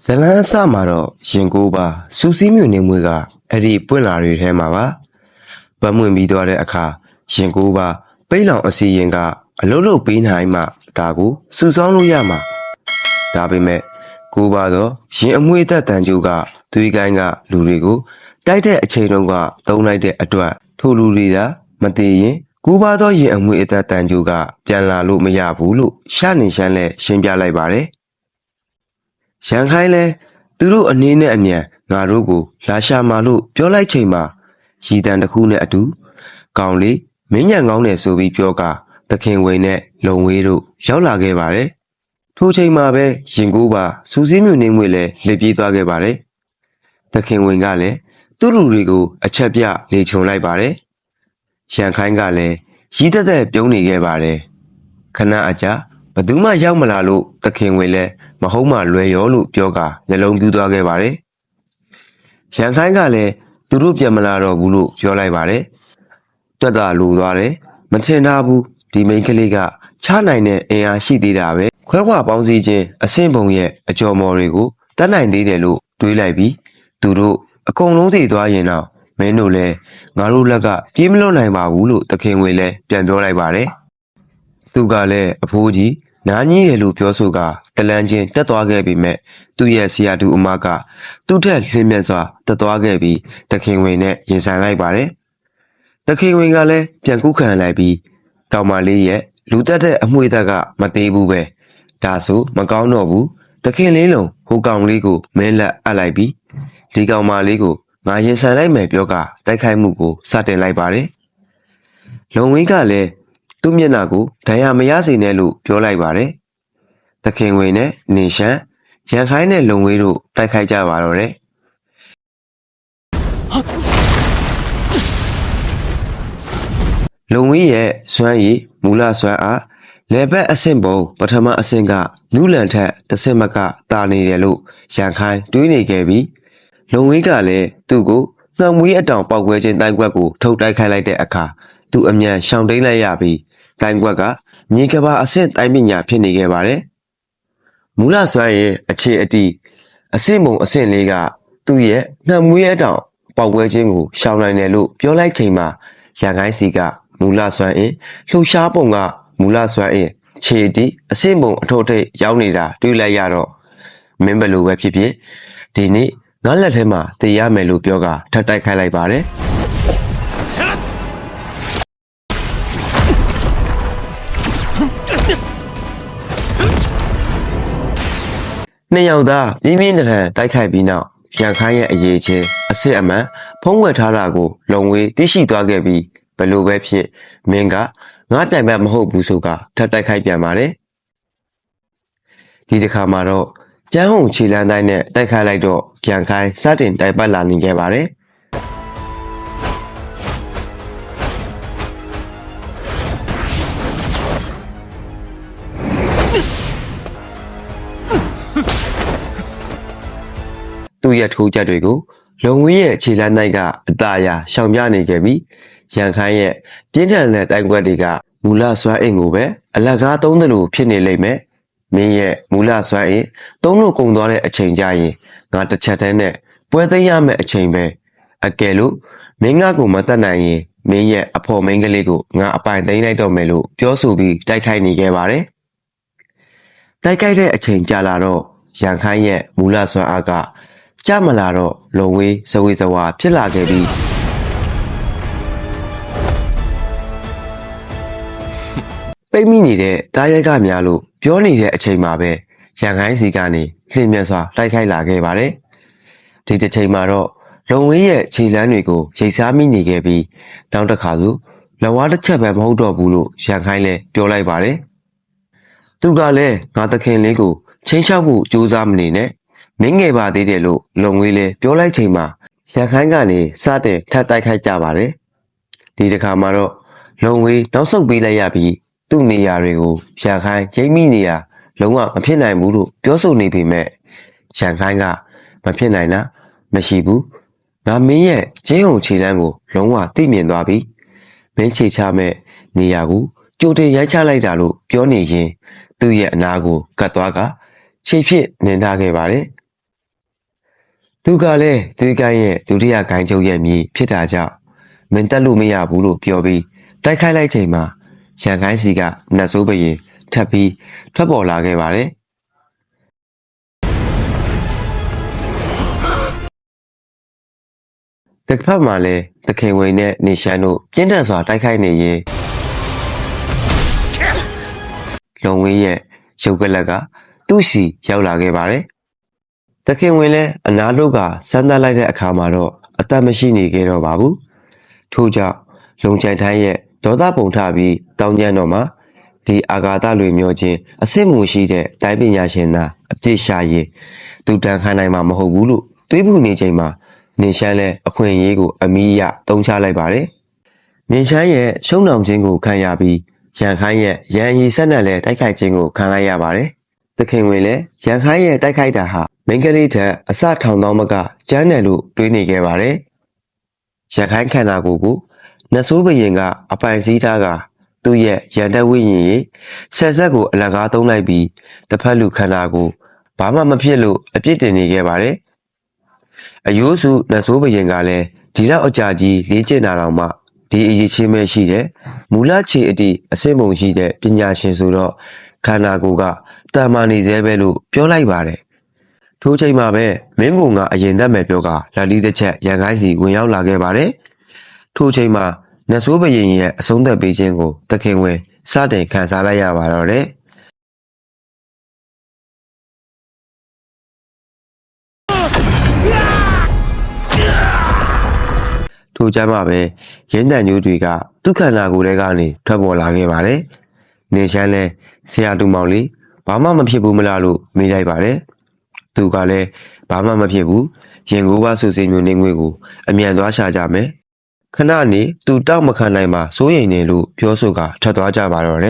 ဇလန်းအစမှာတော့ရင်ကိုးပါစူစီးမြူနေမွေကအဲ့ဒီပွင့်လာတွေထဲမှာပါဗတ်မွင့်ပြီးသွားတဲ့အခါရင်ကိုးပါပိတ်လောင်အစီရင်ကအလုံးလုံးပေးနိုင်မှဒါကိုစူဆောင်းလို့ရမှာဒါပေမဲ့ကိုးပါတော့ရင်အမွေသက်တန်ကျိုးကသွေးကိုင်းကလူတွေကိုတိုက်တဲ့အချိန်တုန်းကသုံးလိုက်တဲ့အတွက်ထိုလူတွေကမတည်ရင်ကိုးပါတော့ရင်အမွေအသက်တန်ကျိုးကပြန်လာလို့မရဘူးလို့ရှနေရှမ်းလဲရှင်းပြလိုက်ပါတယ် ရန်ခိုင်းလဲသူတို့အနေနဲ့အမြန်ငါတို့ကိုလာရှာမာလို့ပြောလိုက်ချိန်မှာရည်တန်တစ်ခုနဲ့အတူကောင်လေးမင်းညံကောင်းတယ်ဆိုပြီးပြောကသခင်ဝင်းနဲ့လုံဝေးတို့ရောက်လာခဲ့ပါတယ်ထိုချိန်မှာပဲရင်ကိုးပါစူးစင်းမြူနေငွေလဲလက်ပြေးသွားခဲ့ပါတယ်သခင်ဝင်းကလည်းသူ့လူတွေကိုအချက်ပြလေချုံလိုက်ပါတယ်ရန်ခိုင်းကလည်းရည်သက်သက်ပြုံးနေခဲ့ပါတယ်ခဏအကြာ ဘသူမှရောက်မလာလို့သခင်ဝင်လဲမဟုတ်မှလွယ်ရောလို့ပြောကာညလုံးပြူးသွားခဲ့ပါတယ်။ရန်ခိုင်းကလည်းသူတို့ပြန်မလာတော့ဘူးလို့ပြောလိုက်ပါတယ်။တွက်တာလူသွားတယ်မထင်ထားဘူးဒီမိန်းကလေးကချနိုင်တဲ့အင်အားရှိသေးတာပဲခွဲခွာပေါင်းစည်းခြင်းအဆင့်ပုံရဲ့အကျော်မော်တွေကိုတတ်နိုင်သေးတယ်လို့တွေးလိုက်ပြီးသူတို့အကုန်လုံးတည်သွားရင်တော့မင်းတို့လည်းငါတို့လက်ကပြေးမလွတ်နိုင်ပါဘူးလို့သခင်ဝင်လဲပြန်ပြောလိုက်ပါတယ်။ သူကလည်းအဖိုးကြီးနားကြီးတယ်လို့ပြောဆိုကတလန်းချင်းတက်သွားခဲ့ပြီမဲ့သူ့ရဲ့ဆရာတူအမကသူ့ထက်လင်းမြတ်စွာတက်သွားခဲ့ပြီးတခင်ဝင်နဲ့ရင်ဆိုင်လိုက်ပါတယ်။တခင်ဝင်ကလည်းပြန်ကူးခံလိုက်ပြီးကောင်မလေးရဲ့လူတက်တဲ့အမွှေးသက်ကမသေးဘူးပဲ။ဒါဆိုမကောင်းတော့ဘူး။တခင်လေးလုံးဟိုကောင်လေးကိုမင်းလက်အပ်လိုက်ပြီးဒီကောင်မလေးကိုငါရင်ဆိုင်လိုက်မယ်ပြောကတိုက်ခိုက်မှုကိုစတင်လိုက်ပါတယ်။လုံဝင်းကလည်း သူ့မျက်နှာကိုဒဏ်ရာမရစေနဲ့လို့ပြောလိုက်ပါတယ်။သခင်ဝင်နဲ့နေရှမ်းရန်ခိုင်းနဲ့လုံဝင်းတို့တိုက်ခိုက်ကြပါတော့တယ်။လုံဝင်းရဲ့စွမ်းရည်မူလစွမ်းအားလေဘက်အဆင့်ပုံပထမအဆင့်ကနူးလန်ထက်တစ်ဆင့်မကတာနေတယ်လို့ရန်ခိုင်းတွေးနေခဲ့ပြီးလုံဝင်းကလည်းသူ့ကိုနှံမွေးအတောင်ပောက်ကွဲခြင်းတိုင်းကွက်ကိုထုတ်တိုက်ခိုက်လိုက်တဲ့အခါသူအမြန်ရှောင်တိန်လိုက်ရပြီး တိုင်းကွက်ကမြေကဘာအဆင့်တိုင်းပညာဖြစ်နေခဲ့ပါတယ်။မူလစွမ်းရဲ့အခြေအတီအဆင့်ပုံအဆင့်လေးကသူ့ရဲ့နှံမွေးအတောင်ပောက်ကွဲခြင်းကိုရှောင်နိုင်တယ်လို့ပြောလိုက်ချိန်မှာရန်ကိုင်းစီကမူလစွမ်းရဲ့လှုပ်ရှားပုံကမူလစွမ်းရဲ့ခြေအတီအဆင့်ပုံအထို့ထိပ်ရောက်နေတာတွေ့လိုက်ရတော့မင်းဘယ်လိုပဲဖြစ်ဖြစ်ဒီနေ့ငါလက်ထဲမှာတည်ရမယ်လို့ပြောကထပ်တိုက်ခိုက်လိုက်ပါတယ်။ နှစ်ယောက်သားပြင်းပြင်းထန်ထန်တိုက်ခိုက်ပြီးနောက်ရန်ခိုင်းရဲ့အရေးချင်းအစ်စ်အမှန်ဖုံးကွယ်ထားတာကို လုံဝေးသိရှိသွားခဲ့ပြီးဘယ်လိုပဲဖြစ်မင်းကငါပြိုင်ဘက်မဟုတ်ဘူးဆိုကထပ်တိုက်ခိုက်ပြန်ပါတယ်ဒီတစ်ခါမှာတော့ကျန်းဟုံခြေလန်းတိုင်းနဲ့တိုက်ခိုက်လိုက်တော့ရန်ခိုင်းစတင်တိုက်ပတ်လာနေခဲ့ပါတယ် ရဲ့ထိုးချက်တွေကိုလုံဝေးရဲ့ခြေလန်းတိုင်းကအตาရရှောင်ပြနေခဲ့ပြီးရန်ခိုင်းရဲ့ပြင်းထန်တဲ့တိုင်ကွက်တွေကမူလစွမ်းအင်ကိုပဲအလကားသုံးတယ်လို့ဖြစ်နေလိမ့်မယ်မင်းရဲ့မူလစွမ်းအင်သုံးလို့ကုန်သွားတဲ့အချိန်ကြရင်ငါတစ်ချက်တည်းနဲ့ပွဲသိမ်းရမယ့်အချိန်ပဲအကယ်လို့မင်းငါ့ကိုမတတ်နိုင်ရင်မင်းရဲ့အဖော်မင်းကလေးကိုငါအပိုင်သိမ်းလိုက်တော့မယ်လို့ပြောဆိုပြီးတိုက်ခိုက်နေခဲ့ပါတယ်တိုက်ခိုက်တဲ့အချိန်ကြာလာတော့ရန်ခိုင်းရဲ့မူလစွမ်းအားက ကြမလာတော့လုံဝေးဇဝေဇဝါဖြစ်လာခဲ့ပြီးပိတ်မိနေတဲ့တားရိုက်ကများလို့ပြောနေတဲ့အချိန်မှာပဲရန်ခိုင်းစီကနေလှင်မြတ်စွာတိုက်ခိုက်လာခဲ့ပါတယ်။ဒီတစ်ချိန်မှာတော့လုံဝင်းရဲ့ခြေလမ်းတွေကိုရိတ်စားမိနေခဲ့ပြီးနောက်တစ်ခါဆိုလဝါတစ်ချက်ပဲမဟုတ်တော့ဘူးလို့ရန်ခိုင်းလည်းပြောလိုက်ပါတယ်။သူကလည်းငါသခင်လေးကိုချင်းချောက်ဖို့ကြိုးစားမနေနဲ့ မင်းငယ်ပါသေးတယ်လို့လုံဝင်းလည်းပြောလိုက်ချိန်မှာရန်ခိုင်းကနေစတဲ့ထပ်တိုက်ခိုက်ကြပါတယ်။ဒီတစ်ခါမှာတော့လုံဝေးနောက်ဆုတ်ပေးလိုက်ရပြီးသူ့နေရာတွေကိုရန်ခိုင်းကျိမ့်မိနေရလုံးဝမဖြစ်နိုင်ဘူးလို့ပြောဆိုနေပေမဲ့ရန်ခိုင်းကမဖြစ်နိုင်တာမရှိဘူးငါမင်းရဲ့ကျင်းုံခြေလမ်းကိုလုံးဝသိမြင်သွားပြီမင်းခြေချမဲ့နေရာကိုကြိုတင်ရိုက်ချလိုက်တာလို့ပြောနေရင်သူ့ရဲ့အနာကိုကတ်သွားကခြေဖြစ်နင်ထားခဲ့ပါတယ် သူကလည်းသွေးကိုင်းရဲ့ဒုတိယဂိုင်းချုပ်ရဲ့မြေဖြစ်တာကြောင့်မင်းတက်လို့မရဘူးလို့ပြောပြီးတိုက်ခိုက်လိုက်ချိန်မှာရန်ခိုင်းစီကနတ်ဆိုးဘရင်ထပ်ပြီးထွက်ပေါ်လာခဲ့ပါတယ်။တစ်ဖက်မှာလည်းသခင်ဝင်းနဲ့နေရှမ်းတို့ပြင်းထန်စွာတိုက်ခိုက်နေရင်လုံဝင်းရဲ့ရုပ်ကလက်ကသူ့စီရောက်လာခဲ့ပါတယ်။ သခင်ဝင်းလည်းအနာတို့ကစမ်းသပ်လိုက်တဲ့အခါမှာတော့အသက်မရှိနေခဲ့တော့ပါဘူး။ထို့ကြောင့်လုံချိုင်ထိုင်းရဲ့ဒေါသပုံထပြီးတောင်းကျမ်းတော်မှာဒီအာဂါသလွေမျိုးချင်းအစစ်မှုရှိတဲ့တိုင်းပညာရှင်သားအပြစ်ရှာရင်သူတန်ခမ်းနိုင်မှာမဟုတ်ဘူးလို့တွေးပူနေချိန်မှာနေရှမ်းလည်းအခွင့်အရေးကိုအမီးရတုံးချလိုက်ပါတယ်။နေရှမ်းရဲ့ရှုံးနှောင်ခြင်းကိုခံရပြီးရန်ခိုင်းရဲ့ရန်ရီဆက်နဲ့လည်းတိုက်ခိုက်ခြင်းကိုခံလိုက်ရပါတယ်။သခင်ဝင်လည်းရန်ခိုင်းရဲ့တိုက်ခိုက်တာဟာ မင်္ဂလိထက်အစထောင်သောမကကျန်းတယ်လို့တွေးနေခဲ့ပါတယ်။ရန်ခိုင်းခန္ဓာကိုယ်ကိုနတ်ဆိုးဘရင်ကအပိုင်စည်းထားကသူ့ရဲ့ရန်တက်ဝိညာဉ်ရေးဆယ်ဆက်ကိုအလကားသုံးလိုက်ပြီးတစ်ဖက်လူခန္ဓာကိုဘာမှမဖြစ်လို့အပြစ်တင်နေခဲ့ပါတယ်။အယိုးစုနတ်ဆိုးဘရင်ကလည်းဒီလောက်အကြာကြီးလေးကျင့်တာတော့မှဒီအရေးချင်းပဲရှိတယ်။မူလခြေအတီအစစ်ပုံရှိတဲ့ပညာရှင်ဆိုတော့ခန္ဓာကိုယ်ကတာမာနေသေးပဲလို့ပြောလိုက်ပါတယ်။ ထိုးချိန်မှာပဲမင်းကောင်ကအရင်သက်မဲ့ပြောကလာလီတစ်ချက်ရန်ခိုင်းစီဝင်ရောက်လာခဲ့ပါတယ်။ထို့ချိန်မှာနတ်ဆိုးဘရင်ရဲ့အဆုံးသက်ပေးခြင်းကိုတခင်ဝင်စတင်ခံစားလိုက်ရပါတော့တယ်။ထို့ကြမှာပဲရင်းတန်ညိုးတွေကသူ့ခန္ဓာကိုယ်ထဲကနေထွက်ပေါ်လာခဲ့ပါတယ်။နေရှမ်းလဲဆရာတူမောင်လေးဘာမှမဖြစ်ဘူးမလားလို့မေးလိုက်ပါတယ်။ သူကလည်းဘာမှမဖြစ်ဘူး။ရင်ကိုးပါဆူစီမျိုးနေငွေကိုအမြန်သွားရှာကြမယ်။ခဏနေသူတောက်မခံနိုင်မှာစိုးရိမ်နေလို့ပြောဆိုကထွက်သွားကြပါတော့တယ်